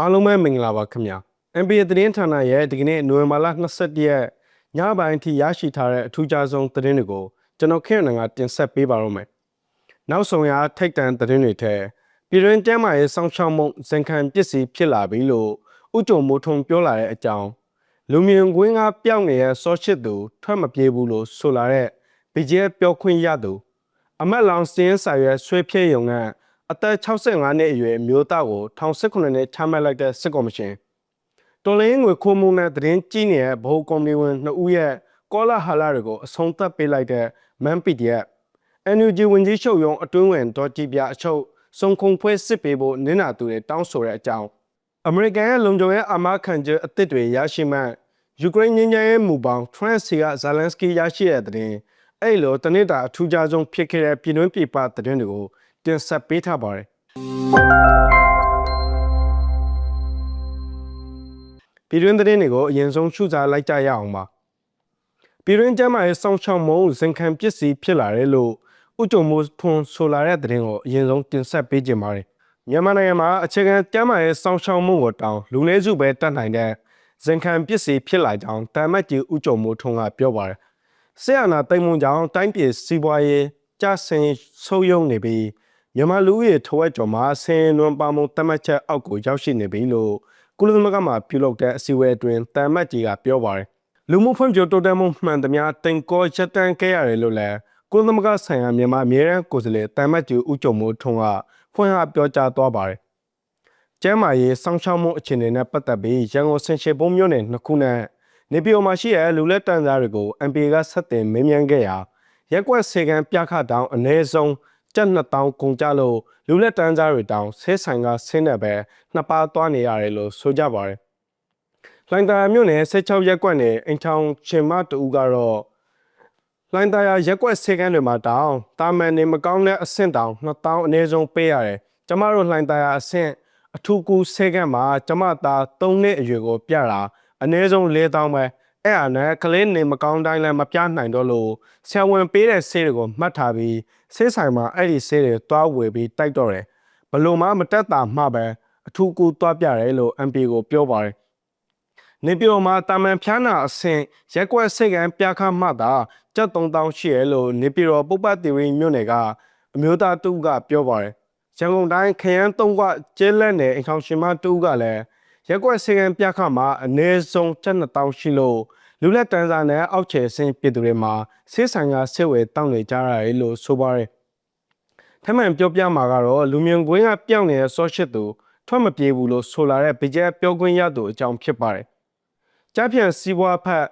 အားလုံးပဲမင်္ဂလာပါခင်ဗျာ NBA သတင်းဌာနရဲ့ဒီကနေ့နိုဝင်ဘာလ22ရက်ညပိုင်းအထိရရှိထားတဲ့အထူးခြားဆုံးသတင်းတွေကိုကျွန်တော်ခင်ရနကတင်ဆက်ပေးပါရမယ်နောက်ဆုံးရထိတ်တန့်သတင်းတွေထဲပြည်တွင်းကျမ်းမာရေးစောင့်ရှောက်မှုဇင်ခံပစ္စည်းဖြစ်လာပြီလို့ဥကြုံမိုးထုံပြောလာတဲ့အကြောင်းလူမြင်ကွင်းကပျောက်နေတဲ့စောချစ်သူထွက်မပြေးဘူးလို့ဆိုလာတဲ့ BJF ပြောခွင့်ရသူအမက်လောင်စင်းစာရွက်ဆွေးဖြည့်ရုံက အသက်65နှစ်အရွယ်မျိုးသားကို1019နဲ့ချမှတ်လိုက်တဲ့စစ်ကော်မရှင်တော်လင်းငွေခိုးမှုနဲ့သတင်းကြီးနေတဲ့ဗဟိုကော်မတီဝင်2ဦးရဲ့ကောလာဟာလာတွေကိုအဆုံးသတ်ပေးလိုက်တဲ့ Man PDF NUG ဝင်ကြီးချုပ်ရုံးအတွင်းဝင်ဒေါ်ကြည်ပြအချုပ်စုံခုံဖွဲ့စစ်ပေးဖို့နင်းနာသူတွေတောင်းဆိုတဲ့အကြောင်းအမေရိကန်ရဲ့လုံခြုံရေးအာမခံချက်အသစ်တွေရရှိမှယူကရိန်းငင်းချမ်းရေးမူပေါင်းထရန့်စီကဇာလန်စကီရရှိတဲ့တဲ့အဲ့လိုတနစ်တာအထူးခြားဆုံးဖြစ်ခဲ့တဲ့ပြည်တွင်းပြည်ပသတင်းတွေကို တင်ဆက်ပေးထားပါတယ်ပြည်တွင်းသတင်းတွေကိုအရင်ဆုံးရှုစားလိုက်ကြရအောင်ပါပြည်တွင်းကျမ်းမာရေးစောင့်ရှောက်မှုဇင်ခံပစ္စည်းဖြစ်လာတယ်လို့ဥကြုံမိုးထွန်းဆိုလာတဲ့သတင်းကိုအရင်ဆုံးတင်ဆက်ပေးကြပါမယ်မြန်မာနိုင်ငံမှာအခြေခံကျမ်းမာရေးစောင့်ရှောက်မှုကိုတောင်းလူနည်းစုပဲတတ်နိုင်တဲ့ဇင်ခံပစ္စည်းဖြစ်လာကြောင်းတာမတ်ကြီးဥကြုံမိုးထွန်းကပြောပါတယ်ဆရာနာတိမ်မွန်ကြောင့်တိုင်းပြည်စီးပွားရေးကျဆင်းဆုပ်ယုပ်နေပြီး မြန်မာလူဦးရေထဝက်ကျော်မှာဆင်းရဲနွမ်းပါမှုတတ်မှတ်ချက်အောက်ကိုရောက်ရှိနေပြီလို့ကုလသမဂ္ဂမှပြုလုပ်တဲ့အစည်းအဝေးအတွင်းတမ်မတ်ကြီးကပြောပါတယ်လူမှုဖွံ့ဖြိုးတိုးတက်မှုမှန်သမျှတင်ကောချက်တန်းခဲ့ရတယ်လို့လည်းကုလသမဂ္ဂဆိုင်ရာမြန်မာအမြဲတမ်းကိုယ်စားလှယ်တမ်မတ်ကြီးဦးကျော်မိုးထွန်းကဖွင့်ဟပြောကြားသွားပါတယ်ကျမ်းမာရေးစောင့်ရှောက်မှုအခြေအနေနဲ့ပတ်သက်ပြီးရန်ကုန်ဆင်ရှေပုံမြို့နယ်နှစ်ခုနဲ့နေပြည်တော်မှာရှိတဲ့လူလက်တန်းသားတွေကို MPA ကဆက်တင်မေးမြန်းခဲ့ရာရက်ကွက်စေကံပြခတောင်အ ਨੇ ဆုံး ကျပ်2000ကုန်ကြလို့လူလက်တန်းသားတွေတောင်ဆဲဆိုင်ကဆင်းနေပဲနှစ်ပါးသွားနေရတယ်လို့ဆိုကြပါတယ်။လိုင်းတာမြို့နယ်16ရက်ကွက်နယ်အိမ်ထောင်ရှင်မတူကတော့လိုင်းတာရက်ကွက်စေကန်းတွေမှာတောင်တာမန်နေမကောင်းတဲ့အဆင့်တောင်2000အနည်းဆုံးပေးရတယ်။ကျမတို့လိုင်းတာအဆင့်အထူးကူစေကန်းမှာကျမသား3နှစ်အရွယ်ကိုပြတာအနည်းဆုံး4000ပဲ။ အဲ့အားနဲ့ကလေးနေမကောင်းတိုင်းလည်းမပြနိုင်တော့လို့ဆရာဝန်ပေးတဲ့ဆေးတွေကိုမှတ်ထားပြီးဆေးဆိုင်မှာအဲ့ဒီဆေးတွေတွားဝယ်ပြီးတိုက်တော့တယ်ဘလို့မှမတက်တာမှပဲအထူးကူတွားပြတယ်လို့ MP ကိုပြောပါတယ်နေပြည်တော်မှာတာမန်ဖျားနာအဆင့်ရက်ကွက်စိတ်ကံပြခမှတာကျပ်3000ရှိရလို့နေပြည်တော်ပုပ္ပတိဝင်းမြို့နယ်ကအမျိုးသားတူကပြောပါတယ်ရန်ကုန်တိုင်းခရမ်းသုံးကကျဲလက်နယ်အင်ဆောင်ရှင်မတူကလည်း ရက်ကွက်စေကံပြခမှာအနည်းဆုံး7000ရှိလို့လူလက်တန်းစားနဲ့အောက်ခြေဆင်းပြည်သူတွေမှာဆေးဆိုင်ကဆေးဝယ်တောင်းနေကြရတယ်လို့ဆိုပါတယ်။ထမှန်ပြောပြမှာကတော့လူမြင်ကွင်းကပြောင်းနေတဲ့ဆော့ရှစ်သူထွက်မပြေဘူးလို့ဆိုလာတဲ့ဗီဂျက်ပြောခွင့်ရသူအကြောင်းဖြစ်ပါတယ်။ကြားဖြန့်စီးပွားဖက်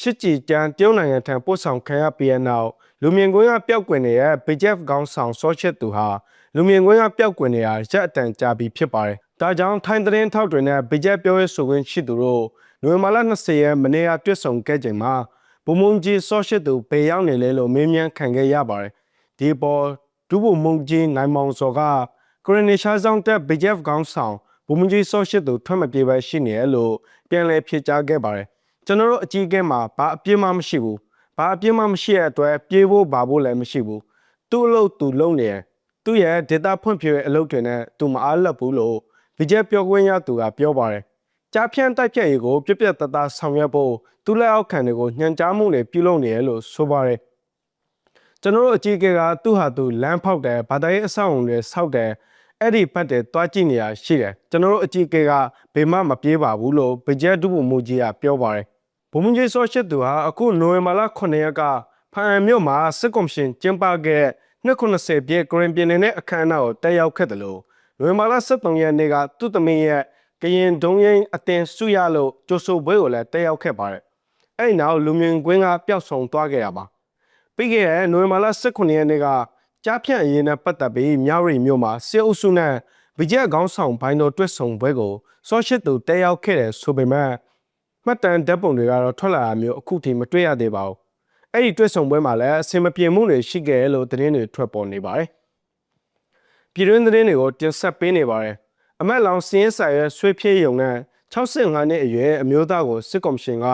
ရှစ်ကြည်တန်းတရုတ်နိုင်ငံထံပို့ဆောင်ခံရပြီးနောက်လူမြင်ကွင်းကပျောက်ကွယ်နေတဲ့ BJF ခေါင်းဆောင်ဆော့ရှစ်သူဟာလူမြင်ကွင်းကပျောက်ကွယ်နေတာရက်အတန်ကြာပြီးဖြစ်ပါတယ်။ ဒါကြောင့်ထိုင်းသတင်းထောက်တွေနဲ့ BJF ပြောရေးဆိုခွင့်ရှိသူတို့နိုဝင်ဘာလ20ရက်မနေ့ကတွေ့ဆုံခဲ့ချိန်မှာဘုံမုံကြီးဆော့ရှစ်သူဘေရောက်နေလဲလို့မေးမြန်းခံခဲ့ရပါတယ်ဒီပေါ်ဒုဘုံမုံကြီးနိုင်မောင်စော်ကကရနီရှာဆောင်တဲ့ BJF ခေါင်းဆောင်ဘုံမုံကြီးဆော့ရှစ်သူထွက်မပြေပဲရှိနေရလို့ပြန်လည်ဖြေကြားခဲ့ပါတယ်ကျွန်တော်တို့အကြီးအကဲမှာဘာအပြစ်မှမရှိဘူးဘာအပြစ်မှမရှိတဲ့အတွက်ပြေးဖို့ဘာဖို့လည်းမရှိဘူးသူ့အလုပ်သူလုပ်နေတယ်သူ့ရဲ့ဒေတာဖွံ့ဖြိုးရေးအလုပ်တွေနဲ့သူမအားလပ်ဘူးလို့ BJF ပြောခွင့်ရသူကပြောပါတယ်ကြားဖြန့်တိုက်ဖြတ်ရေးကိုပြပြတသားဆောင်ရွက်ဖို့သူလက်အောက်ခံတွေကိုညှန်ကြားမှုတွေပြုလုပ်နေရလို့ဆိုပါတယ်ကျွန်တော်တို့အကြီးအကဲကသူ့ဟာသူလမ်းဖောက်တယ်ဗာတာရေးအဆောက်အုံတွေဆောက်တယ်အဲ့ဒီဘက်တွေတွားကြည့်နေရရှိတယ်ကျွန်တော်တို့အကြီးအကဲကဘေမမပြေးပါဘူးလို့ဗကြက်ဒုဗမူကြီးကပြောပါတယ်ဘုံမကြီးဆော့ရှစ်သူဟာအခုနိုဝင်ဘာလ9ရက်ကဖန်မြို့မှာစစ်ကော်မရှင်ကျင်းပခဲ့290ပြည့်ဂရင်းပြည်နယ်နဲ့အခမ်းအနားကိုတက်ရောက်ခဲ့တယ်လို့ နိုဝင်ဘာလ23ရက်နေ့ကသူ့သမီးရဲ့ကရင်ဒုံရင်အတင်စုရလို့ကြိုဆိုပွဲကိုလည်းတက်ရောက်ခဲ့ပါတယ်။အဲ့ဒီနောက်လူမြင်ကွင်းကပျောက်ဆုံးသွားခဲ့ရပါ။ပြီးခဲ့တဲ့နိုဝင်ဘာလ18ရက်နေ့ကကြားဖြန့်အရေးနဲ့ပတ်သက်ပြီးမြောက်ရီမြို့မှာစစ်အုပ်စုနဲ့ဗကြက်ခေါင်းဆောင်ဘိုင်းတော်တွက်ဆုံပွဲကိုဆော့ရှစ်သူတက်ရောက်ခဲ့တယ်ဆိုပေမဲ့မှတ်တမ်းဓာတ်ပုံတွေကတော့ထွက်လာတာမျိုးအခုထိမတွေ့ရသေးပါဘူး။အဲ့ဒီတွက်ဆုံပွဲမှာလည်းအစင်မပြေမှုတွေရှိခဲ့လို့သတင်းတွေထွက်ပေါ်နေပါတယ်။ ပြည်တွင်းသတင်းတွေကိုတင်ဆက်ပေးနေပါတယ်။အမတ်လောင်စင်းရဲဆိုင်ရဲ့ဆွေးဖြည့်ရုံနဲ့65နှစ်အရွယ်အမျိုးသားကိုစစ်ကော်မရှင်က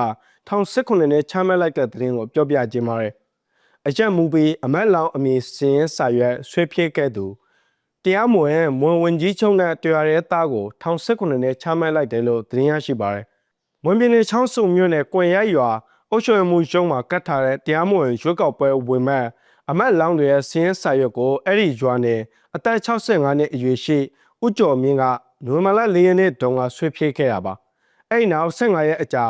1019နဲ့ချမှတ်လိုက်တဲ့သတင်းကိုပြောပြခြင်းပါတယ်။အကြက်မူပြီးအမတ်လောင်အမည်စင်းရဲဆိုင်ရဲ့ဆွေးဖြည့်ခဲ့သူတတရားမဝင်မွန်ဝင်ကြီးချုံနဲ့တရားရဲသားကို1019နဲ့ချမှတ်လိုက်တယ်လို့သတင်းရရှိပါတယ်။မွန်ပြည်နယ်ချောင်းစုံမြို့နယ်ကွင်ရိုက်ရွာအုပ်ချုပ်ရေးမှုရုံးမှာကတ်ထားတဲ့တရားမဝင်ရွေးကောက်ပွဲဝင်မဲ့ အမတ်လောင်းတွေရဲ့စီးရင်စာရွက်ကိုအဲ့ဒီရွာနယ်အသက်65နှစ်အရွယ်ရှိဦးကျော်မြင့်ကနိုဝင်ဘာလ4ရက်နေ့တုန်းကဆွေးဖြေးခဲ့တာပါ။အဲ့ဒီနောက်15ရက်အကြာ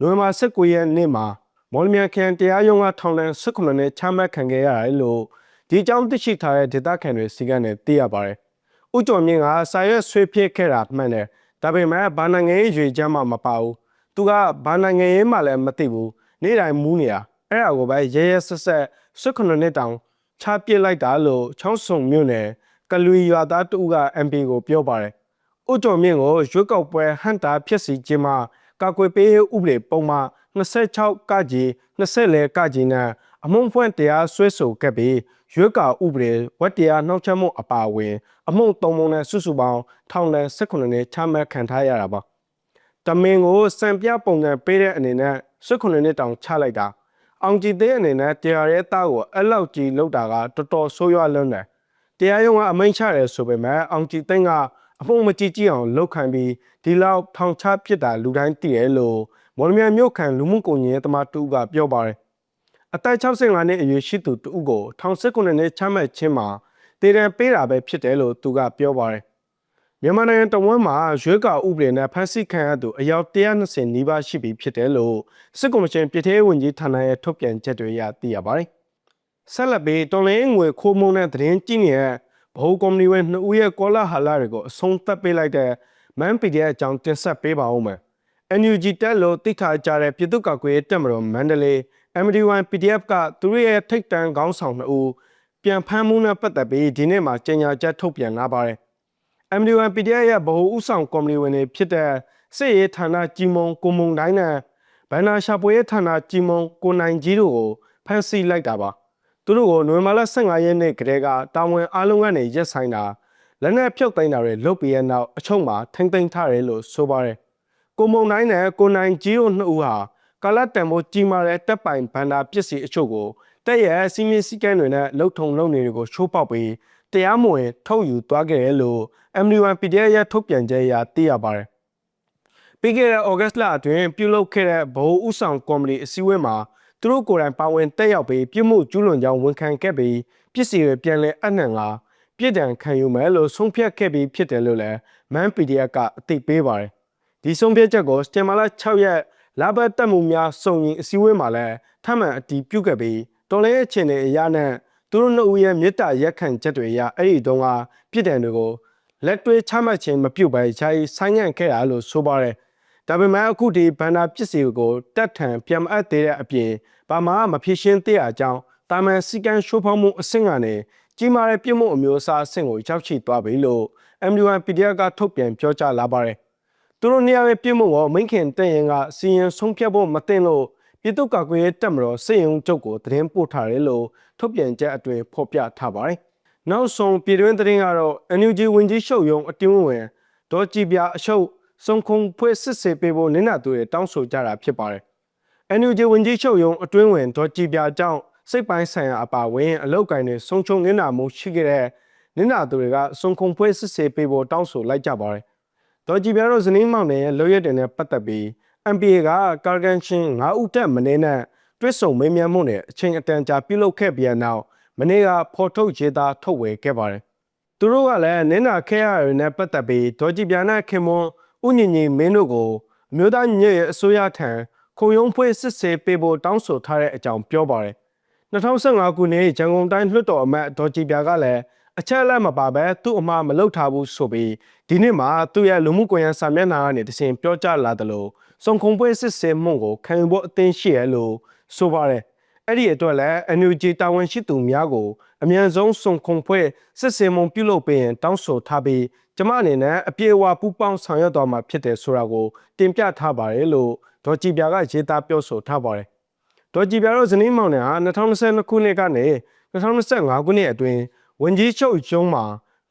နိုဝင်ဘာ19ရက်နေ့မှာမော်လမြိုင်ခရိုင်တရားရုံးကထောင်ဒဏ်18နှစ်ချမှတ်ခံခဲ့ရတယ်လို့ဒီအကြောင်းသိရှိထားတဲ့ဒေသခံတွေစီကနေသိရပါတယ်။ဦးကျော်မြင့်ကစာရွက်ဆွေးဖြစ်ခဲ့တာမှန်တယ်။ဒါပေမဲ့ဘာနိုင်ငံရေးရွေချမ်းမှမပါဘူး။သူကဘာနိုင်ငံရေးမှလည်းမသိဘူး။နေ့တိုင်းမူးနေတာ။ အဲ့ဒါကိုပဲရဲရဲဆက်ဆက်18နှစ်တောင်ချပစ်လိုက်တာလို့ချောင်းစုံမြို့နယ်ကလူရွာသားတူက MP ကိုပြောပါတယ်။ဦးကျော်မြင့်ကိုရွေးကောက်ပွဲဟန်တာဖြစ်စီခြင်းမှာကာကွယ်ပေးရေးဥပဒေပုံမှန်26ကကြီး24ကကြီးနဲ့အမုံဖွင့်တရားစွဲဆိုခဲ့ပြီးရွေးကောက်ဥပဒေဝတ်တရားနှောက်ချက်မှုအပါအဝင် အမှုသုံးပုံနဲ့စုစုပေါင်းထောင်ဒဏ်18နှစ်ချမှတ်ခံထားရတာပါတမင်ကိုစံပြပုံစံပေးတဲ့အနေနဲ့18နှစ်တောင်ချလိုက်တာ အောင်ကြည်သေးအနေနဲ့တရားရဲသားကိုအဲ့လောက်ကြီးလောက်တာကတော်တော်ဆိုးရွားလွန်းတယ်တရားရုံးကအမိန့်ချတယ်ဆိုပေမဲ့အောင်ကြည်သိန်းကအမှုမကြည့်ကြည့်အောင်လှုပ်ခံပြီးဒီလောက်ထောင်ချပစ်တာလူတိုင်းသိတယ်လို့မော်လမြိုင်မြို့ခံလူမှုကွန်ရက်သမားတူကပြောပါတယ်အသက်65နှစ်အရွယ်ရှိသူတူကို1919နှစ်ချမှတ်ခြင်းမှာတည်တံပေးတာပဲဖြစ်တယ်လို့သူကပြောပါတယ် မြန်မာနိုင်ငံတဝန်းမှာရွေးကောက်ဥပဒေနဲ့ဖမ်းဆီးခံရသူအယောက်120နီးပါးရှိပြီဖြစ်တယ်လို့စစ်ကော်မရှင်ပြည်ထောင်ဝင်ကြီးဌာနရဲ့ထုတ်ပြန်ချက်တွေအရသိရပါတယ်ဆက်လက်ပြီးတော်လင်းငွေခိုးမုံတဲ့သတင်းကြည့်နေတဲ့ဘဟုကော်မတီဝင်နှစ်ဦးရဲ့ကောလာဟာလာတွေကိုအဆုံးသတ်ပေးလိုက်တဲ့မန်ပီဒီရဲ့အကြောင်းတင်ဆက်ပေးပါဦးမယ်။ NUG တက်လို့တိခါကြတဲ့ပြည်သူ့ကောက်ကွယ်တက်မတော်မန္တလေး MD1 PDF ကသူတို့ရဲ့ထိတ်တန်းခေါင်းဆောင်နှစ်ဦးပြန်ဖမ်းမှုနဲ့ပတ်သက်ပြီးဒီနေ့မှာကြေညာချက်ထုတ်ပြန်လာပါတယ်။ MD1 PDF ရဲ့ဗဟိုဥဆောင်ကော်မတီဝင်တွေဖြစ်တဲ့စစ်ရေးဌာနကြီးမုံကိုမုံတိုင်းနဲ့ဘန္နာရှာပွေရေးဌာနကြီးမုံကိုနိုင်ကြီးတို့ကိုဖမ်းဆီးလိုက်တာပါ။သူတို့ကိုနိုဝင်ဘာလ15ရက်နေ့ကတည်းကတာဝန်အားလုံးကနေရက်ဆိုင်တာလက်နက်ဖြုတ်သိမ်းတာတွေလုပ်ပြီးတဲ့နောက်အချုံမှာထိမ့်သိမ်းထားတယ်လို့ဆိုပါတယ်။ကိုမုံတိုင်းနဲ့ကိုနိုင်ကြီးတို့နှစ်ဦးဟာကာလတန်ဖိုးကြီးမားတဲ့တပ်ပိုင်ဘန္တာပစ္စည်းအချို့ကိုတက်ရဲ့စီမင်းစည်းကမ်းတွေနဲ့လှုပ်ထုံလုပ်နေတွေကိုချိုးပေါက်ပြီး တရားမဝင်ထုတ်ယူသွားခဲ့တယ်လို့ MD1 PDF ရဲ့ထုတ်ပြန်ချက်အရသိရပါတယ်။ပြီးခဲ့တဲ့ဩဂတ်လအတွင်းပြုလုပ်ခဲ့တဲ့ဗဟိုဥဆောင်ကော်မတီအစည်းအဝေးမှာသူတို့ကိုယ်တိုင်ပါဝင်တက်ရောက်ပြီးပြစ်မှုကျူးလွန်ကြောင်းဝန်ခံခဲ့ပြီးပစ္စည်းတွေပြန်လည်အနှံလာပြည်တံခံယူမယ်လို့ဆုံးဖြတ်ခဲ့ပြီးဖြစ်တယ်လို့လည်း Man PDF ကအသိပေးပါတယ်။ဒီဆုံးဖြတ်ချက်ကိုစတင်မာလာ6ရက်လာဘတ်တက်မှုများစုံရင်အစည်းအဝေးမှာလည်းထပ်မံအတည်ပြုခဲ့ပြီးတော်လဲအခြေအနေအရနဲ့ သူတို့နှစ်ဦးရဲ့မေတ္တာရက်ခံချက်တွေအရအဲ့ဒီတုန်းကပြည်တံတွေကိုလက်တွေ့ချမှတ်ခြင်းမပြုတ်ပဲယာယီဆိုင်းငံ့ခဲ့တာလို့ဆိုပါတယ်။ဒါပေမဲ့အခုဒီဘန္နာပစ္စည်းကိုတက်ထန်ပြန်အပ်သေးတဲ့အပြင်ဘာမှမဖြစ်ရှင်းသေးတဲ့အကြောင်းတာမန်စီကံရှိုးဖောက်မှုအဆင့်ကနေကြီးမားတဲ့ပြစ်မှုအမျိုးအစားအဆင့်ကိုရောက်ရှိသွားပြီလို့ MUN PDF ကထုတ်ပြန်ပြောကြားလာပါတယ်။သူတို့နေရာရဲ့ပြစ်မှုကိုမိခင်တင့်ရင်ကစီရင်ဆုံးဖြတ်ဖို့မတင်လို့ပြည်သူ့ကာကွယ်ရေးတပ်မတော်စစ်ရုံးချုပ်ကိုသတင်းပို့ထားတယ်လို့ ထုတ်ပြန်ချက်အတွင်းဖော်ပြထားပါတယ်။နောက်ဆုံးပြည်တွင်းသတင်းကတော့ NUG ဝင်ကြီးရှုပ်ယုံအတင်းဝင်ဒေါ်ကြည်ပြအရှုပ်စုံခုံဖွဲ့စစ်ဆေးပေးဖို့နင့်နာသူတွေတောင်းဆိုကြတာဖြစ်ပါတယ်။ NUG ဝင်ကြီးရှုပ်ယုံအတွင်းဝင်ဒေါ်ကြည်ပြအကြောင်းစိတ်ပိုင်းဆိုင်ရာအပါဝင်အလောက်ကိုင်းတွေဆုံးချုံနင့်နာမှုရှိခဲ့တဲ့နင့်နာသူတွေကစုံခုံဖွဲ့စစ်ဆေးပေးဖို့တောင်းဆိုလိုက်ကြပါတယ်။ဒေါ်ကြည်ပြတို့ဇနီးမောင်နှံရဲ့လွရရက်တွေနဲ့ပတ်သက်ပြီး MPA ကကာကန်ချင်း9ဦးတက်မနေနဲ့ တွစ်ဆုံမေးမြန်းမှုနဲ့အချိန်အတန်ကြာပြုလုပ်ခဲ့ပြီးနောက်မနေ့ကဖော်ထုတ်ရေးသားထုတ်ဝေခဲ့ပါတယ်။သူတို့ကလည်းနင်းနာခဲရတွေနဲ့ပတ်သက်ပြီးဒေါ်ကြည်ပြနဲ့ခင်မွန်းဥညင်ကြီးမင်းတို့ကိုအမျိုးသားညရဲ့အစိုးရထံခုံရုံးဖွဲ့စစ်ဆေးပေးဖို့တောင်းဆိုထားတဲ့အကြောင်းပြောပါတယ်။2015ခုနှစ်ရန်ကုန်တိုင်းလွှတ်တော်အမတ်ဒေါ်ကြည်ပြကလည်းအချက်အလက်မပါဘဲသူ့အမှားမလုပ်ထားဘူးဆိုပြီးဒီနေ့မှာသူ့ရဲ့လူမှုကွန်ရက်စာမျက်နှာကနေတစဉ်ပြောကြားလာတယ်လို့စုံခုံပွဲစစ်စင်မှုကိုခံယူဖို့အသင်းရှိရလို့ ဆိုပါတယ်အဲ့ဒီအတွက်လည်း NUG တာဝန်ရှိသူများကိုအမြန်ဆုံးစုံခုံဖွဲ့စစ်စင်မှုပြုလုပ်ပေးရင်တောင်းဆိုထားပြီးကျမအနေနဲ့အပြေအဝပူးပေါင်းဆောင်ရွက်တော်မှာဖြစ်တယ်ဆိုတာကိုတင်ပြထားပါတယ်လို့ဒေါ်ကြည်ပြာကရေးသားပြောဆိုထားပါတယ်ဒေါ်ကြည်ပြာတို့ဇနီးမောင်နှံဟာ2022ခုနှစ်ကနေ2025ခုနှစ်အတွင်းဝန်ကြီးချုပ်ကျုံးမှာ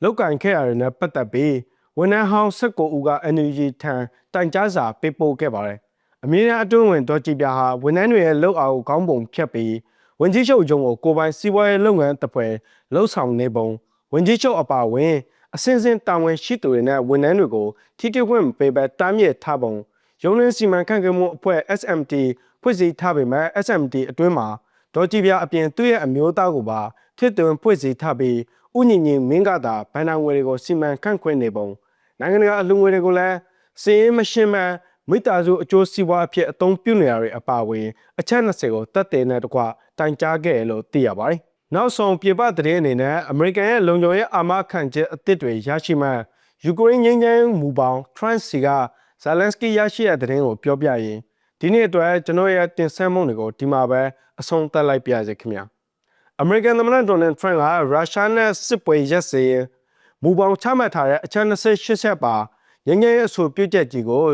လောက်ကင်ခဲ့ရတဲ့နဲ့ပတ်သက်ပြီးဝန်ထမ်းဟောင်း19ဦးက NUG ထံတိုင်ကြားစာပေးပို့ခဲ့ပါတယ်။ အမြင့်အတွင်းဝင်ဒေါ်ကြည်ပြာဟာဝန်ထမ်းတွေရဲ့လောက်အောင်ခေါင်းပုံဖြတ်ပြီးဝန်ကြီးချုပ်ကျုံးကိုကိုပိုင်စီးပွားရေးလုပ်ငန်းတပ်ဖွဲ့လှုပ်ဆောင်နေပုံဝန်ကြီးချုပ်အပါအဝင်အစင်းစင်းတာဝန်ရှိသူတွေနဲ့ဝန်ထမ်းတွေကိုထိတိခွင့်မပေးဘဲတားမြစ်ထားပုံရုံးရင်းစီမံခန့်ခွဲမှုအဖွဲ့ SMT ဖွဲ့စည်းထားပေမဲ့ SMT အတွင်းမှာဒေါ်ကြည်ပြအပြင်သူ့ရဲ့အမျိုးသားကိုပါထစ်သွင်းဖွဲ့စည်းထားပြီးဥညင်ညင်မင်းကသာဘန်နာငွေတွေကိုစီမံခန့်ခွဲနေပုံနိုင်ငံတကာအလူငွေတွေကိုလည်းစီရင်မရှင်းမှ မိသားစုအကျိုးစီးပွားအဖြစ်အသုံးပြုနေရတဲ့အပါအဝင်အချက်20ကိုတက်တဲ့နဲ့တကွတိုင်ကြားခဲ့တယ်လို့သိရပါတယ်။နောက်ဆုံးပြည်ပသတင်းအနေနဲ့အမေရိကန်ရဲ့လုံခြုံရေးအာမခံချက်အသစ်တွေရရှိမှယူကရိန်းငြိမ်းချမ်းမူပေါင်း Trans စီကဇာလန်စကီရရှိတဲ့သတင်းကိုပြောပြရင်ဒီနေ့အတွက်ကျွန်တော်ရဲ့တင်ဆက်မှုတွေကိုဒီမှာပဲအဆုံးသတ်လိုက်ပါရစေခင်ဗျာ။အမေရိကန်သမ္မတဒေါ်နယ်ထရန့်ကရုရှားနဲ့စစ်ပွဲရက်စေရင်မူပေါင်းချမှတ်ထားတဲ့အချက်28ချက်ပါငញ្ញရဲ့အဆိုပြုချက်ကြီးကို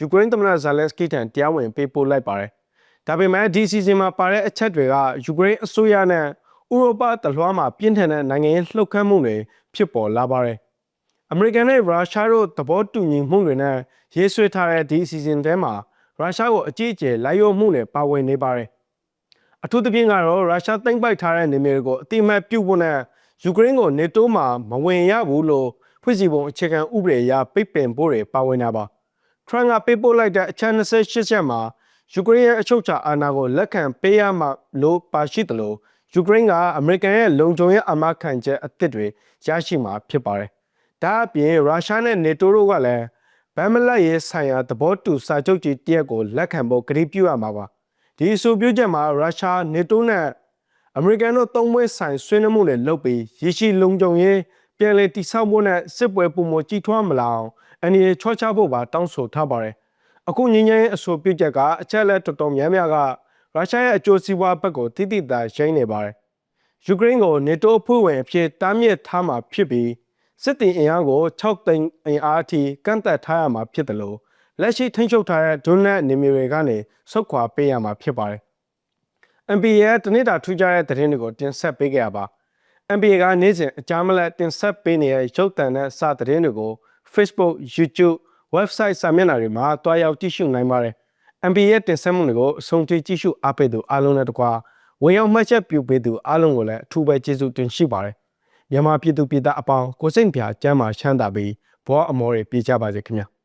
ယူကရိန်းသမ္မတဇာလန်စကီထံတရားဝင်ပေးပို့လိုက်ပါတယ်။ဒါပေမဲ့ဒီစီစဉ်မှာပါတဲ့အချက်တွေကယူကရိန်းအစိုးရနဲ့ဥရောပတလွှားမှာပြင်းထန်တဲ့နိုင်ငံရေးလှုပ်ခတ်မှုတွေဖြစ်ပေါ်လာပါတယ်။အမေရိကန်နဲ့ရုရှားတို့သဘောတူညီမှုတွေနဲ့ရေးဆွဲထားတဲ့ဒီအစီအစဉ်ထဲမှာရုရှားကိုအကြီးအကျယ်လိုက်ရောမှုတွေပါဝင်နေပါတယ်။အထူးသဖြင့်ကတော့ရုရှားသိမ်းပိုက်ထားတဲ့နေမြေတွေကိုအတိအမှတ်ပြုဖို့နဲ့ယူကရိန်းကိုနေတိုးမှာမဝင်ရဘူးလို့ဖွဲ့စည်းပုံအခြေခံဥပဒေအရပိတ်ပင်ဖို့တွေပါဝင်တာပါ။ ထရန့်ကပေးပို့လိုက်တဲ့အချက်28ချက်မှာယူကရိန်းရဲ့အချုပ်အခြာအာဏာကိုလက်ခံပေးရမှလို့ပါရှိတယ်လို့ယူကရိန်းကအမေရိကန်ရဲ့လုံခြုံရေးအမခံချက်အသစ်တွေရရှိမှာဖြစ်ပါတယ်။ဒါအပြင်ရုရှားနဲ့နေတိုးတို့ကလည်းဗမ်မလက်ရေးဆိုင်ရာသဘောတူစာချုပ်ကြီးတရက်ကိုလက်ခံဖို့ကတိပြုရမှာပါ။ဒီအဆိုပြုချက်မှာရုရှားနေတိုးနဲ့အမေရိကန်တို့သုံးပွဲဆိုင်ဆွေးနွေးမှုတွေလုပ်ပြီးရရှိလုံခြုံရေးပြန်လည်တည်ဆောက်ဖို့နဲ့စစ်ပွဲပုံမကြီးထွားမလာအောင် အနေနဲ့ချောချဖို့ပါတောင်းဆိုထားပါတယ်။အခုငင်းငင်းအဆိုပြုချက်ကအချက်လက်တော်တော်များများကရုရှားရဲ့အကျိုးစီးပွားဘက်ကိုတိတိတတ်ရှိနေပါတယ်။ယူကရိန်းကိုနေတိုးဖွဲ့ဝင်အဖြစ်တားမြစ်ထားမှာဖြစ်ပြီးစစ်တီအင်အားကို6သိန်းအင်အားအထိကန့်သက်ထားရမှာဖြစ်တယ်လို့လက်ရှိထိန်းချုပ်ထားတဲ့ဒွန်းနက်နေမျိုးတွေကနေဆုတ်ခွာပေးရမှာဖြစ်ပါတယ်။ NBA ရဲ့တနေ့တာထူးခြားတဲ့သတင်းတွေကိုတင်ဆက်ပေးခဲ့ရပါ NBA ကနေ့စဉ်အကြမ်းမလက်တင်ဆက်ပေးနေတဲ့ရုပ်သံနဲ့စာသတင်းတွေကို Facebook, YouTube, website စာမျက်နှာတွေမှာတွားရောက်ကြည့်ရှုနိုင်ပါတယ်။ NBA ရဲ့တင်ဆက်မှုတွေကိုအဆုံးထိကြည့်ရှုအားပေးသူအားလုံးနဲ့တကွာဝင်ရောက်မှတ်ချက်ပြုပေးသူအားလုံးကိုလည်းအထူးပဲကျေးဇူးတင်ရှိပါတယ်။မြန်မာပြည်သူပြည်သားအပေါင်းကိုစိတ်ဖြာကျမ်းမာချမ်းသာပြီးဘဝအမောတွေပြည့်ကြပါစေခင်ဗျာ။